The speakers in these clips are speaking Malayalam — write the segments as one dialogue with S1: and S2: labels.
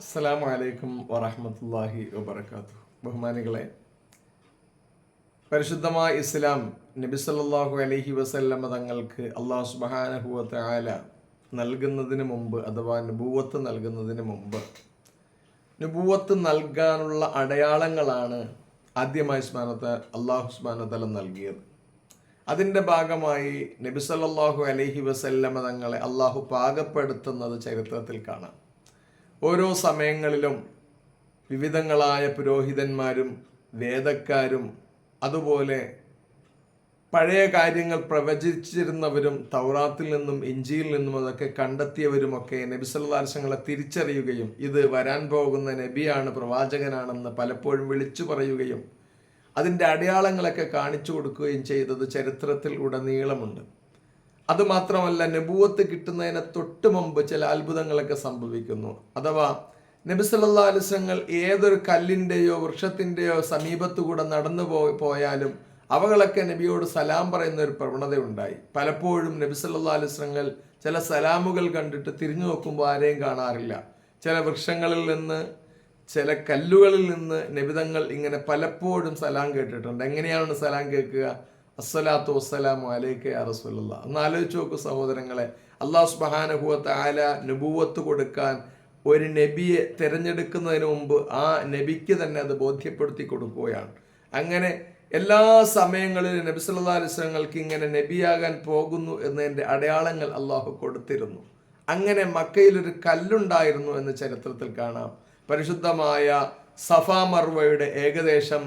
S1: അസ്സലാമു അലൈക്കും വറഹമത്തല്ലാഹി വബർക്കാത്തു ബഹുമാനികളെ പരിശുദ്ധമായ ഇസ്ലാം നബി സല്ലല്ലാഹു അലൈഹി വസല്ലമ തങ്ങൾക്ക് അള്ളാഹു സുബ്ഹാനഹു ആല നൽകുന്നതിന് മുമ്പ് അഥവാ നുപൂവത്ത് നൽകുന്നതിന് മുമ്പ് നുപൂവത്ത് നൽകാനുള്ള അടയാളങ്ങളാണ് ആദ്യമായി സ്മാനത്ത് അള്ളാഹു സ്മാനത്തല നൽകിയത്. അതിന്റെ ഭാഗമായി നബി സല്ലല്ലാഹു അലൈഹി വസല്ലമ തങ്ങളെ അള്ളാഹു പാകപ്പെടുത്തുന്നത് ചരിത്രത്തിൽ കാണാം. ഓരോ സമയങ്ങളിലും വിവിധങ്ങളായ പുരോഹിതന്മാരും വേദക്കാരും അതുപോലെ പഴയ കാര്യങ്ങൾ പ്രവചിച്ചിരുന്നവരും തൗറാത്തിൽ നിന്നും ഇഞ്ചിയിൽ നിന്നും അതൊക്കെ കണ്ടെത്തിയവരുമൊക്കെ നബി സല്ലാസങ്ങളെ തിരിച്ചറിയുകയും ഇത് വരാൻ പോകുന്ന നബിയാണ് പ്രവാചകനാണെന്ന് പലപ്പോഴും വിളിച്ചു പറയുകയും അതിന്റെ അടയാളങ്ങളൊക്കെ കാണിച്ചു കൊടുക്കുകയും ചെയ്തത് ചരിത്രത്തിൽ ഉടനീളമുണ്ട്. അതുമാത്രമല്ല നബൂവത്ത് കിട്ടുന്നതിന് തൊട്ട് മുമ്പ് ചില അത്ഭുതങ്ങളൊക്കെ സംഭവിക്കുന്നു. അഥവാ നബി സല്ലാ അലിസ്ലങ്ങൾ ഏതൊരു കല്ലിന്റെയോ വൃക്ഷത്തിന്റെയോ സമീപത്തുകൂടെ നടന്നു പോ പോയാലും അവകളൊക്കെ നബിയോട് സലാം പറയുന്ന ഒരു പ്രവണതയുണ്ടായി. പലപ്പോഴും നബി സല്ലാ അലിസ്ലങ്ങൾ ചില സലാമുകൾ കണ്ടിട്ട് തിരിഞ്ഞു നോക്കുമ്പോൾ ആരെയും കാണാറില്ല. ചില വൃക്ഷങ്ങളിൽ നിന്ന് ചില കല്ലുകളിൽ നിന്ന് നബിതങ്ങൾ ഇങ്ങനെ പലപ്പോഴും സലാം കേട്ടിട്ടുണ്ട്. എങ്ങനെയാണ് സലാം കേൾക്കുക? അസ്സലാത്തു വസ്സലാമു അലൈക്ക അറസുല്ല ഒന്ന് ആലോചിച്ച് നോക്കൂ സഹോദരങ്ങളെ അള്ളാഹു സുബഹാനഹുവത്ത് ആല നുബൂവത്ത് കൊടുക്കാൻ ഒരു നബിയെ തിരഞ്ഞെടുക്കുന്നതിന് മുമ്പ് ആ നബിക്ക് തന്നെ അത് ബോധ്യപ്പെടുത്തി കൊടുക്കുകയാണ്. അങ്ങനെ എല്ലാ സമയങ്ങളിലും നബി സല്ലാ അലിസ്ലങ്ങൾക്ക് ഇങ്ങനെ നബിയാകാൻ പോകുന്നു എന്നതിന്റെ അടയാളങ്ങൾ അള്ളാഹു കൊടുത്തിരുന്നു. അങ്ങനെ മക്കയിൽ ഒരു കല്ലുണ്ടായിരുന്നു എന്ന് ചരിത്രത്തിൽ കാണാം. പരിശുദ്ധമായ സഫ മർവയുടെ ഏകദേശം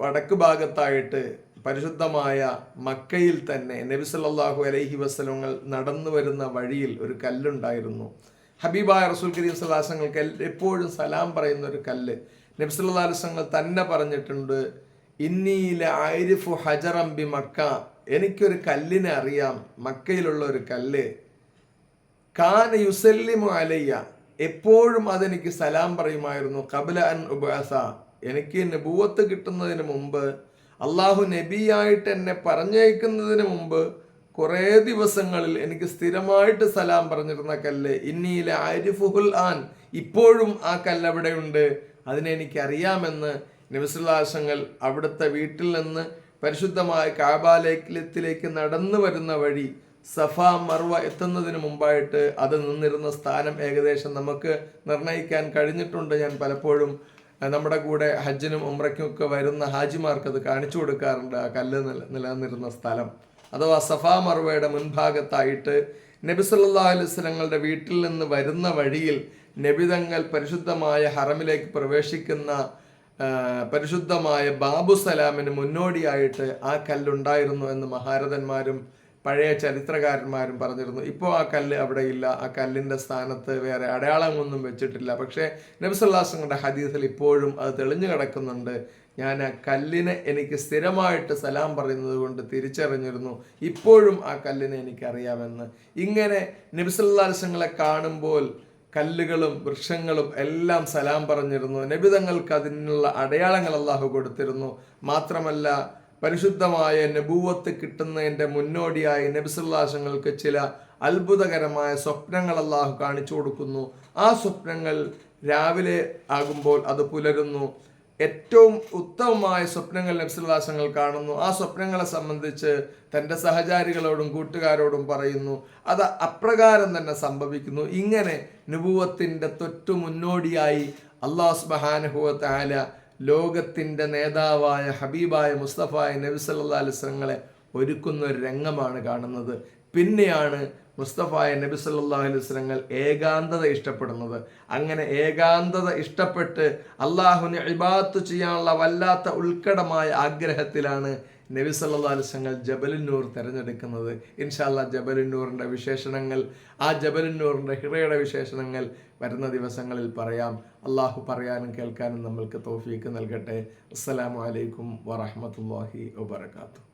S1: വടക്ക് ഭാഗത്തായിട്ട് പരിശുദ്ധമായ മക്കയിൽ തന്നെ നബി സല്ലാഹു അലൈഹി വസ്ലങ്ങൾ നടന്നു വരുന്ന വഴിയിൽ ഒരു കല്ലുണ്ടായിരുന്നു. ഹബീബായ റസൂൽ കരീം സലാസങ്ങൾക്ക് എപ്പോഴും സലാം പറയുന്ന ഒരു കല്ല്. നബി സല്ലാ അലുസങ്ങൾ തന്നെ പറഞ്ഞിട്ടുണ്ട് ഇന്നിയിലെ ആരിഫു ഹജറംബി മക്ക. എനിക്കൊരു കല്ലിനെ അറിയാം മക്കയിലുള്ള ഒരു കല്ല്. കാന യുസല്ലിമു അലയ്യ. എപ്പോഴും അതെനിക്ക് സലാം പറയുമായിരുന്നു കബല അൻ ഉബാസ എനിക്ക് നബൂവത്ത് കിട്ടുന്നതിന് മുമ്പ് അള്ളാഹു നബിയായിട്ട് എന്നെ പറഞ്ഞയക്കുന്നതിന് മുമ്പ് കുറേ ദിവസങ്ങളിൽ എനിക്ക് സ്ഥിരമായിട്ട് സലാം പറഞ്ഞിരുന്ന കല്ല് ഇന്നിയിലെ ആരിഫുഹുൽ ആൻ. ഇപ്പോഴും ആ കല്ല് അവിടെയുണ്ട്. അതിനെനിക്കറിയാമെന്ന് നബിസുല്ലാസങ്ങൾ അവിടുത്തെ വീട്ടിൽ നിന്ന് പരിശുദ്ധമായ കാബാലേഖലത്തിലേക്ക് നടന്നു വരുന്ന വഴി സഫ മർവ എത്തുന്നതിന് മുമ്പായിട്ട് അത് നിന്നിരുന്ന സ്ഥാനം ഏകദേശം നമുക്ക് നിർണയിക്കാൻ കഴിഞ്ഞിട്ടുണ്ട് ഞാൻ പലപ്പോഴും നമ്മുടെ കൂടെ ഹജ്ജിനും ഉമ്രയ്ക്കും ഒക്കെ വരുന്ന ഹാജിമാർക്ക് അത് കാണിച്ചു കൊടുക്കാറുണ്ട് ആ കല്ല് നില നിലനിന്നിരുന്ന സ്ഥലം. അഥവാ സഫാ മർവയുടെ മുൻഭാഗത്തായിട്ട് നബി സല്ലാ അലുസ്ലങ്ങളുടെ വീട്ടിൽ നിന്ന് വരുന്ന വഴിയിൽ നബിതങ്ങൾ പരിശുദ്ധമായ ഹറമിലേക്ക് പ്രവേശിക്കുന്ന പരിശുദ്ധമായ ബാബു സലാമിന് മുന്നോടിയായിട്ട് ആ കല്ലുണ്ടായിരുന്നു എന്ന് മഹാരഥന്മാരും പഴയ ചരിത്രകാരന്മാരും പറഞ്ഞിരുന്നു ഇപ്പോൾ ആ കല്ല് അവിടെ ഇല്ല ആ കല്ലിന്റെ സ്ഥാനത്ത് വേറെ അടയാളമൊന്നും വെച്ചിട്ടില്ല. പക്ഷേ നബ്സല്ലാസങ്ങളുടെ ഹദീസിൽ ഇപ്പോഴും അത് തെളിഞ്ഞു കിടക്കുന്നുണ്ട്. ഞാൻ ആ കല്ലിനെ എനിക്ക് സ്ഥിരമായിട്ട് സലാം പറയുന്നത് കൊണ്ട് തിരിച്ചറിഞ്ഞിരുന്നു ഇപ്പോഴും ആ കല്ലിനെ എനിക്കറിയാമെന്ന്. ഇങ്ങനെ നബിസല്ലാസങ്ങളെ കാണുമ്പോൾ കല്ലുകളും വൃക്ഷങ്ങളും എല്ലാം സലാം പറഞ്ഞിരുന്നു. നബിതങ്ങൾക്ക് അതിനുള്ള അടയാളങ്ങൾ അള്ളാഹു കൊടുത്തിരുന്നു. മാത്രമല്ല പരിശുദ്ധമായ നബൂവത്ത് കിട്ടുന്നതിന്റെ മുന്നോടിയായി നബിസുല്ലാസങ്ങൾക്ക് ചില അത്ഭുതകരമായ സ്വപ്നങ്ങൾ അള്ളാഹു കാണിച്ചു കൊടുക്കുന്നു. ആ സ്വപ്നങ്ങൾ രാവിലെ ആകുമ്പോൾ അത് പുലരുന്നു. ഏറ്റവും ഉത്തമമായ സ്വപ്നങ്ങൾ നബ്സുല്ലാസങ്ങൾ കാണുന്നു. ആ സ്വപ്നങ്ങളെ സംബന്ധിച്ച് തന്റെ സഹചാരികളോടും കൂട്ടുകാരോടും പറയുന്നു. അത് അപ്രകാരം തന്നെ സംഭവിക്കുന്നു. ഇങ്ങനെ നുപൂവത്തിന്റെ തൊറ്റു മുന്നോടിയായി അള്ളാഹു സുബഹാനുഭവത്തെ ആല ലോകത്തിന്റെ നേതാവായ ഹബീബായ മുസ്തഫായ നബി അലിസ്ലങ്ങളെ ഒരുക്കുന്ന ഒരു രംഗമാണ് കാണുന്നത്. പിന്നെയാണ് മുസ്തഫായ നബി സല്ലാ അലുസ്ലങ്ങൾ ഏകാന്തത ഇഷ്ടപ്പെടുന്നത്. അങ്ങനെ ഏകാന്തത ഇഷ്ടപ്പെട്ട് അള്ളാഹുവിനെ ഇബാത്ത് ചെയ്യാനുള്ള വല്ലാത്ത ഉൾക്കടമായ ആഗ്രഹത്തിലാണ് നബി സല്ലാ അലുസ്ലങ്ങൾ ജബലിന്നൂർ തിരഞ്ഞെടുക്കുന്നത്. ഇൻഷാല്ല ജബലിന്നൂറിന്റെ വിശേഷണങ്ങൾ ആ ജബലിന്നൂറിന്റെ ഹിറയുടെ വിശേഷണങ്ങൾ വരുന്ന ദിവസങ്ങളിൽ പറയാം. അള്ളാഹു പറയാനും കേൾക്കാനും നമ്മൾക്ക് തോഫീക്ക് നൽകട്ടെ. അസ്സലാമു അലൈക്കും വറഹമത്തല്ലാഹി വബർക്കാത്തു